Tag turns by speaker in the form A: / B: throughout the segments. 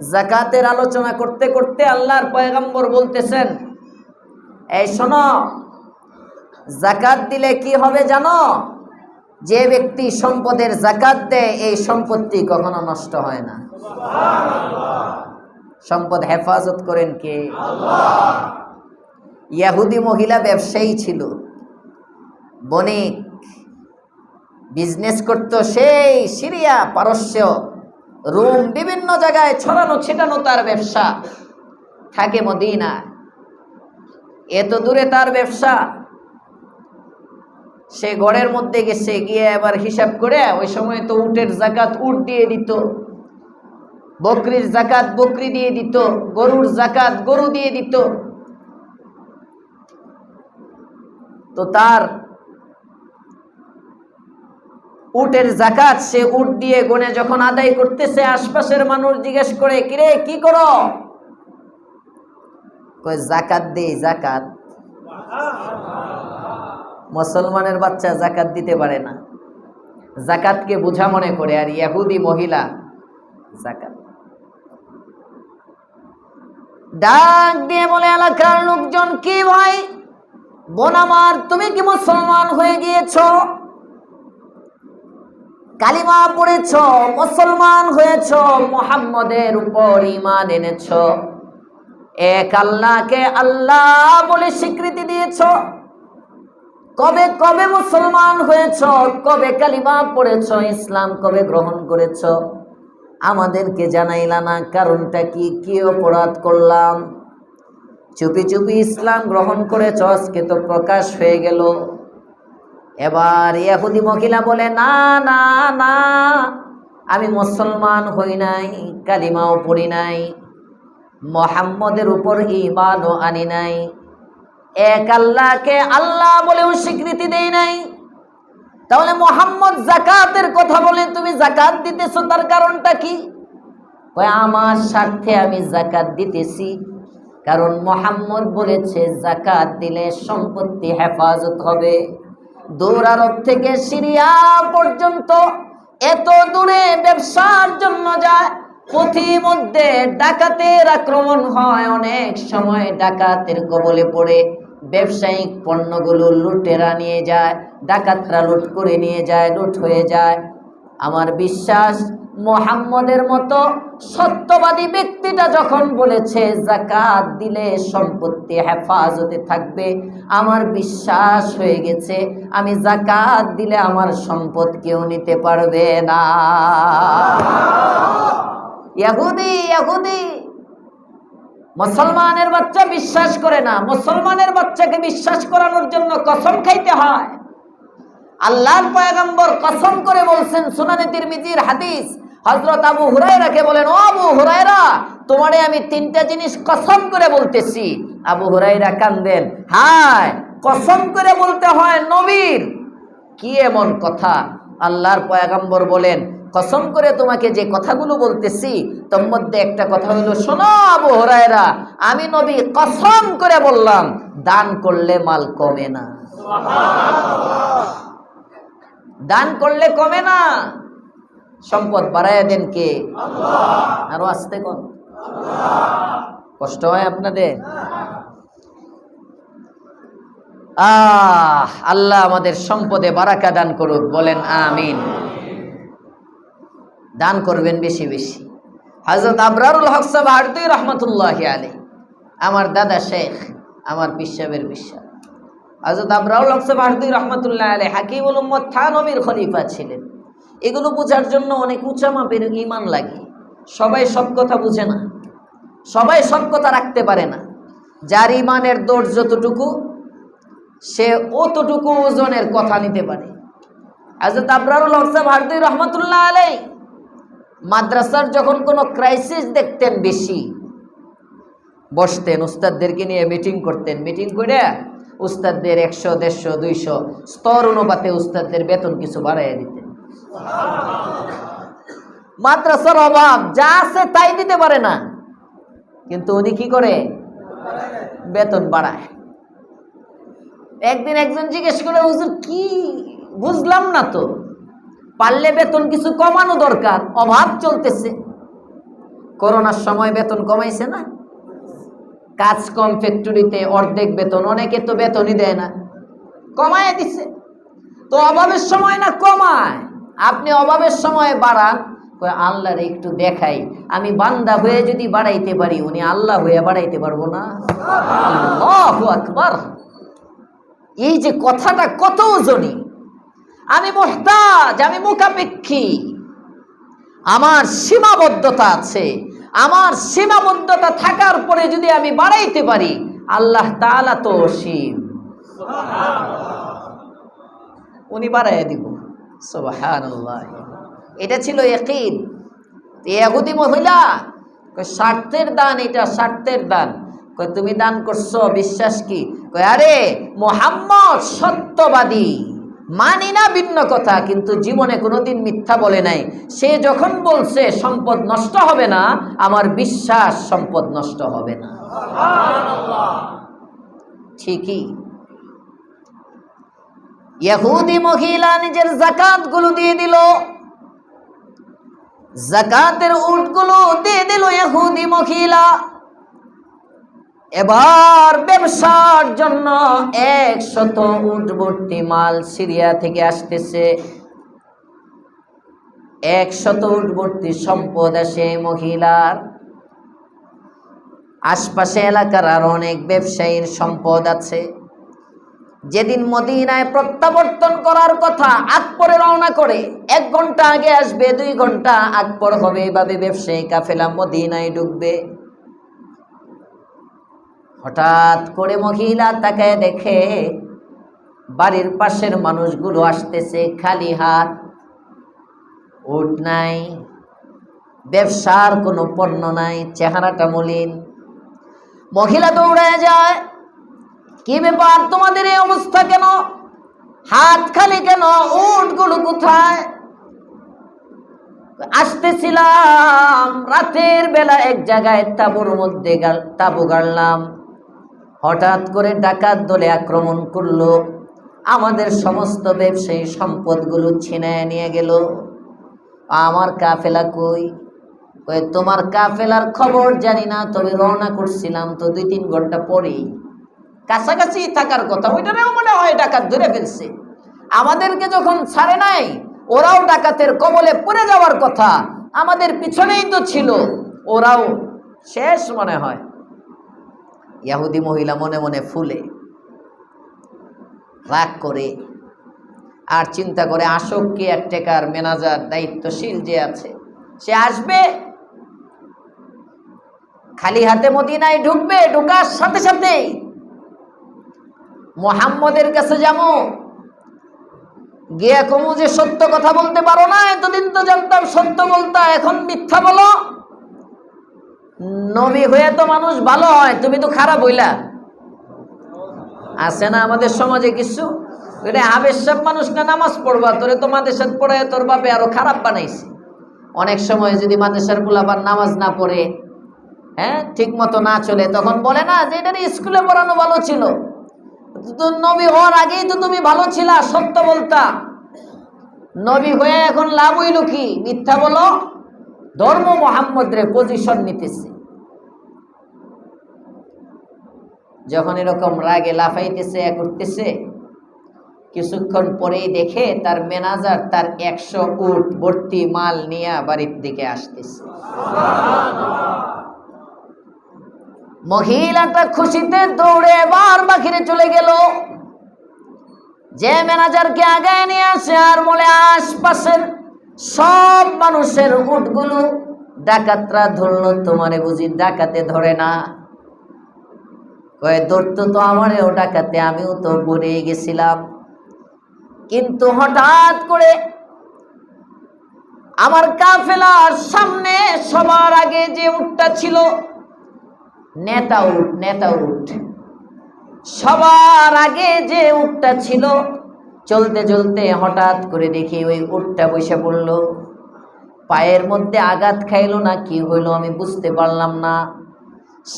A: জাকাতের আলোচনা করতে করতে আল্লাহর পয়গম্বর বলতেছেন এই শোনো জাকাত দিলে কি হবে জানো? যে ব্যক্তি সম্পদের জাকাত দেয় এই সম্পত্তি কখনো নষ্ট হয় না। সম্পদ হেফাজত করেন কে? ইয়াহুদি মহিলা ব্যবসায়ী ছিল। বণিক। বিজনেস করত সেই সিরিয়া পারস্য রোম বিভিন্ন জায়গায় ছড়ানো, ছিটানো তার ব্যবসা। থাকে মদিনা এত দূরে তার ব্যবসা। সে ঘরের মধ্যে গেছে, গিয়ে এবার হিসাব করে ওই সময় তো উটের জাকাত উট দিয়ে দিত। বকরির জাকাত বকরি দিয়ে দিত, গরুর জাকাত গরু দিয়ে দিত। তো তার উটের জাকাত, সে উট দিয়ে গনে যখন আদায় করতেছে, আশপাশের মানুষ জিজ্ঞেস করে, কিরে, কি করো? জাকাত দেই, জাকাত। মুসলমানের বাচ্চা জাকাত দিতে পারে না। জাকাতকে বোঝা মনে করে, আর ইয়াহুদি মহিলা, জাকাত। ডাক দিয়ে বলে, এলাকার লোকজন, কি ভাই? বোন আমার, তুমি কি মুসলমান হয়ে গিয়েছো? কালিমা পড়েছ, মুসলমান হয়েছ, মোহাম্মদের উপর ইমান এনেছ। এক আল্লাহকে আল্লাহ বলে স্বীকৃতি দিয়েছ। কবে কবে মুসলমান হয়েছ, কবে কালিমা পড়েছ, ইসলাম কবে গ্রহণ করেছ? আমাদেরকে জানাইলা না, কারণটা কি? কি অপরাধ করলাম? চুপি চুপি ইসলাম গ্রহণ করেছ, আজকে তো প্রকাশ হয়ে গেল। এবার ইয়াহুদি মহিলা বলে, না না না, আমি মুসলমান হই নাই, কালিমাও পড়ি নাই, মোহাম্মদের উপর ইমানও আনি নাই, এক আল্লাহকে আল্লাহ বলেও স্বীকৃতি দেই নাই। তাহলে মোহাম্মদ জাকাতের কথা বলে তুমি জাকাত দিতেছো, তার কারণটা কি? আমার স্বার্থে আমি জাকাত দিতেছি, কারণ মোহাম্মদ বলেছে, জাকাত দিলে সম্পত্তি হেফাজত হবে। দূর আরব থেকে সিরিয়া পর্যন্ত এত দূরে ব্যবসার জন্য যায়, পথিমধ্যে ডাকাতের আক্রমণ হয়, অনেক সময় ডাকাতের কবলে পড়ে। ব্যবসায়িক পণ্যগুলো লুটেরা নিয়ে যায়, ডাকাতরা লুট করে নিয়ে যায়, লুট হয়ে যায়। আমার বিশ্বাস মোহাম্মদের মতো সত্যবাদী ব্যক্তিটা যখন বলেছে, জাকাত দিলে সম্পত্তি, হেফাজতে থাকবে। আমার বিশ্বাস হয়ে গেছে, আমি জাকাত দিলে আমার সম্পদ কেউ নিতে পারবে না। ইয়াহুদি ইয়াহুদি, মুসলমানের বাচ্চা বিশ্বাস করে না। মুসলমানের বাচ্চাকে বিশ্বাস করানোর জন্য কসম খাইতে হয়। আল্লাহর পয়গম্বর কসম করে বলছেন, সুনানে তিরমিজির হাদিস হজরত আবু হুরায়রাকে বলেন ও আবু হুরায়রা তোমারে আমি তিনটা জিনিস কসম করে বলতেছি। আবু হুরাইরা কান্দেন হায় কসম করে বলতে হয় নবীর। কি এমন কথা? আল্লাহর পয়াগম্বর বলেন কসম করে তোমাকে যে কথাগুলো বলতেছি তোর মধ্যে একটা কথা হলো শোনো আবু হরায়রা আমি নবী কসম করে বললাম দান করলে মাল কমে না। দান করলে কমে না। সম্পদ বাড়াইয়া দেন কে? আরও আসতে কোন? কষ্ট হয় আপনাদের? আহ আল্লাহ আমাদের সম্পদে বারাকা দান করুক বলেন আমিন। দান করবেন বেশি বেশি। হজরত আবরারুল হক সাহেব রহমতুল্লাহ আলী আমার দাদা শেখ আমার পিসাবের বিশ্বাস হজরত আবরারুল হক সাহেব আরতুই রহমতুল্লাহ আলী হাকিমুল উম্মদ থানমির খলিফা ছিলেন। এগুলো বোঝার জন্য অনেক উঁচা মাপের ইমান লাগে। সবাই সব কথা বুঝে না। সবাই সব কথা রাখতে পারে না। যার ইমানের দোষ যতটুকু, সে অতটুকু ওজনের কথা নিতে পারে। হজরত আবরারুল হক সাহেব আরতুই রহমতুল্লাহ আলাই মাদ্রাসার যখন কোনো ক্রাইসিস দেখতেন বেশি, বসতেন, উস্তাদদেরকে নিয়ে মিটিং করতেন। মিটিং করে উস্তাদদের একশো, দেড়শো, দুইশো স্তর অনুপাতে উস্তাদদের বেতন কিছু বাড়াইয়া দিতেন। মাদ্রাসার অভাব, যা আছে তাই দিতে পারে না। কিন্তু উনি কি করে? বেতন বাড়ায়। একদিন একজন জিজ্ঞেস করে হুজুর, কি বুঝলাম না তো। পারলে বেতন কিছু কমানো দরকার, অভাব চলতেছে। করোনার সময় বেতন কমাইছে না। কাজ কম, ফ্যাক্টরিতে অর্ধেক বেতন, অনেকে তো বেতনই দেয় না। কমায় দিছে। তো অভাবের সময় না কমায়? আপনি অভাবের সময় বাড়ান আল্লাহর একটু দেখাই। আমি বান্দা হয়ে যদি বাড়াইতে পারি, উনি আল্লাহ হয়ে বাড়াইতে পারব না? এই যে কথাটা কত ওজনী আমি মোহতাজ, আমি মুখাপেক্ষী। আমার সীমাবদ্ধতা আছে। আমার সীমাবদ্ধতা থাকার পরে যদি আমি বাড়াইতে পারি, আল্লাহ তো অসীম। উনি বাড়াইয়া দিব। সুবহানাল্লাহ। এটা ছিল ইয়াকিন। ইহুদি মহিলা স্বার্থের দান এটা স্বার্থের দান। কয় তুমি দান করছ বিশ্বাস কি? কয় আরে মোহাম্মদ সত্যবাদী। মানি না ভিন্ন কথা কিন্তু জীবনে কোনোদিন মিথ্যা বলে নাই। সে যখন বলছে সম্পদ নষ্ট হবে না আমার বিশ্বাস সম্পদ নষ্ট হবে না। ঠিকই। ইহুদি মহিলা নিজের জাকাতগুলো দিয়ে দিল। জাকাতের উটগুলো দিয়ে দিল ইহুদি মহিলা। এবার ব্যবসার জন্য একশত উট ভর্তি মাল সিরিয়া থেকে আসতেছে। একশত উট ভর্তি সম্পদ আসে মহিলার। আশপাশে এলাকার আর অনেক ব্যবসায়ীর সম্পদ আছে। যেদিন মদিনায় প্রত্যাবর্তন করার কথা আকবরে রওনা করে, এক ঘণ্টা আগে আসবে, দুই ঘণ্টা আকবর হবে এভাবে ব্যবসায়ী কাফেলা মদিনায় ঢুকবে। হঠাৎ করে মহিলা তাকে দেখে বাড়ির পাশের মানুষগুলো আসতেছে খালি হাত। উঠ নাই, ব্যবসার কোনো পণ্য নাই, চেহারাটা মলিন। মহিলা দৌড়ায় যায় কি ব্যাপার? তোমাদের এই অবস্থা কেন? হাত খালি কেন? উটগুলো কোথায়? আসতেছিলাম, রাতের বেলা এক জায়গায় তাবুর মধ্যে তাবু গাড়লাম। হঠাৎ করে ডাকাত দলে আক্রমণ করল। আমাদের সমস্ত ব্যবসায়ী সম্পদগুলো ছিনায় নিয়ে গেল। আমার কাফেলা কই, তোমার কাফেলার খবর জানি না, তবে রওনা করছিলাম তো দুই তিন ঘণ্টা পরেই। কাছাকাছি থাকার কথা, ওইটারেও মনে হয় ডাকাত ধরে ফেলছে। আমাদেরকে যখন ছাড়ে নাই, ওরাও ডাকাতের কবলে পড়ে যাওয়ার কথা, আমাদের পিছনেই তো ছিল, ওরাও শেষ মনে হয়। ইয়াহুদি মহিলা মনে মনে ফুলে, রাগ করে, আর চিন্তা করে আসক কি এক টেকার ম্যানেজার দায়িত্বশীল যে আছে, সে আসবে? খালি হাতে মদিনায় ঢুকবে, ঢুকার সাথে সাথেই। মোহাম্মদের কাছে যাব। গিয়া কমু যে সত্য কথা বলতে পারো না, এতদিন তো জানতাম সত্য বলতা, এখন মিথ্যা বলো। নবী হয়ে তো মানুষ ভালো হয়, তুমি তো খারাপ হইলা। আছে না আমাদের সমাজে কিছু? এটা মানুষ না, নামাজ পড়বা, তোরে তো মাদেশার পড়ে তোর বাপে আরও খারাপ বানাইছে। অনেক সময় যদি মাদেশার পোলাবার নামাজ না পড়ে হ্যাঁ ঠিক মতো না চলে, তখন বলে না যে, এটা স্কুলে পড়ানো ভালো ছিল। নবী হওয়ার আগেই তো তুমি ভালো ছিলা, সত্য বলতা। নবী হয়ে এখন লাভ হইল কি? মিথ্যা বলো। ধর্ম মোহাম্মদ রে পজিশন নিতেছে। যখন এরকম রাগে লাফাইতেছে এ করতেছে, কিছুক্ষণ পরেই দেখে তার ম্যানেজার তার একশো উট ভর্তি মাল নিয়ে বাড়ির দিকে আসতেছে। মহিলাটা খুশিতে দৌড়ে এবার বাকিরে চলে গেল। যে ম্যানেজারকে আগায় নিয়ে আসে আর বলে, আশপাশের সব মানুষের উটগুলো ডাকাতরা ধরলো, তোমারে বুঝি ডাকাতে ধরে না? কয়ে ধরতো তো আমারেও ডাকাতে, আমিও তো পড়ে গেছিলাম। কিন্তু হঠাৎ করে আমার কাফেলার সামনে সবার আগে যে উটটা ছিল নেতা উঠ নেতা উঠ সবার আগে যে উটটা ছিল, চলতে চলতে হঠাৎ করে দেখি ওই উটটা বসে পড়ল। পায়ের মধ্যে আঘাত খাইলো না, কি হইল আমি বুঝতে পারলাম না।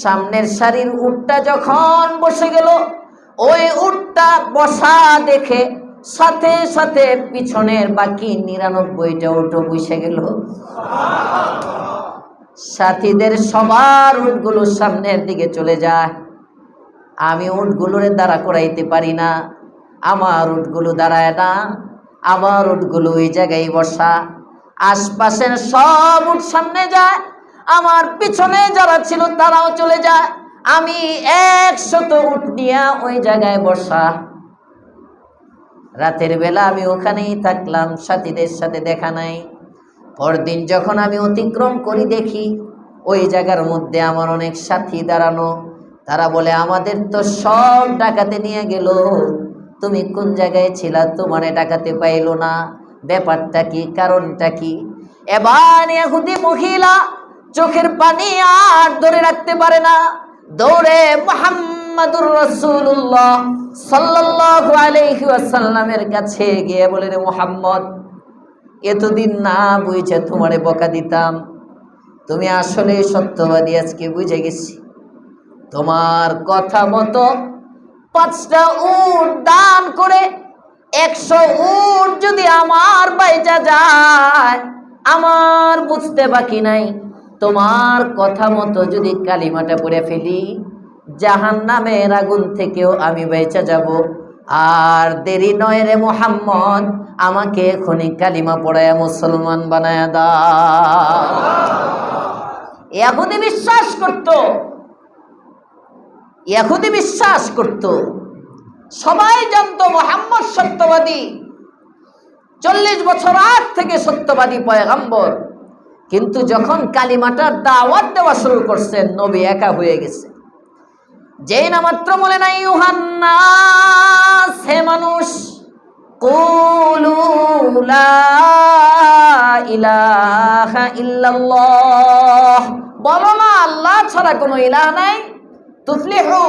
A: সামনের সারির উটটা যখন বসে গেল, ওই উটটা বসা দেখে সাথে সাথে পিছনের বাকি নিরানব্বইটা উঠো বসে গেল। সাথীদের সবার উটগুলো সামনের দিকে চলে যায়। আমি উটগুলোরে দাঁড়া করাইতে পারি না। আমার উটগুলো দাঁড়ায় না। আমার উটগুলো ওই জায়গায় বসা। আশপাশের সব উঠ সামনে যায়। আমার পিছনে যারা ছিল তারাও চলে যায়। আমি একশত উট নিয়ে ওই জায়গায় বসা। রাতের বেলা আমি ওখানেই থাকলাম। সাথীদের সাথে দেখা নাই। পরদিন যখন আমি অতিক্রম করি দেখি, ওই জায়গার মধ্যে আমার অনেক সাথী দাঁড়ানো। তারা বলে, আমাদের তো সব ডাকাতে নিয়ে গেল। তুমি কোন জায়গায় ছিলা? তোমারে ডাকাতে পাইলো না। ব্যাপারটা কি? কারণটা কি? এবার এহুদি মহিলা চোখের পানি আর ধরে রাখতে পারে না। দৌড়ে মোহাম্মদুর রসুল্লাহ সাল্লাল্লাহু আলাইহি ওয়াসাল্লামের কাছে গিয়ে বলে, রে মোহাম্মদ এতদিন না বুঝে তোমারে বকা দিতাম। তুমি আসলে সত্যবাদী, আজকে বুঝে গেছি। তোমার কথা মতো পাঁচটা উট দান করে একশো উট যদি আমার বাইচা যায়, আমার বুঝতে বাকি নাই। তোমার কথা মতো যদি কালিমাটা পড়ে ফেলি জাহান নামের আগুন থেকেও আমি বেঁচে যাব। আর দেরি নয় রে মোহাম্মদ, আমাকে এখনই কালিমা পড়ায় মুসলমান বানায় দা এহুদি বিশ্বাস করত। এহুদি বিশ্বাস করত। সবাই জানতো মোহাম্মদ সত্যবাদী। চল্লিশ বছর আগ থেকে সত্যবাদী পয়গাম্বর। কিন্তু যখন কালিমাটার দাওয়াত দেওয়া শুরু করছেন, নবী একা হয়ে গেছে। যেই না মাত্র বলে নাই হে মানুষ ইলাহা বলো না, আল্লাহ ছাড়া কোনো ইলাহ নাই। তুফলি তুফলিহু।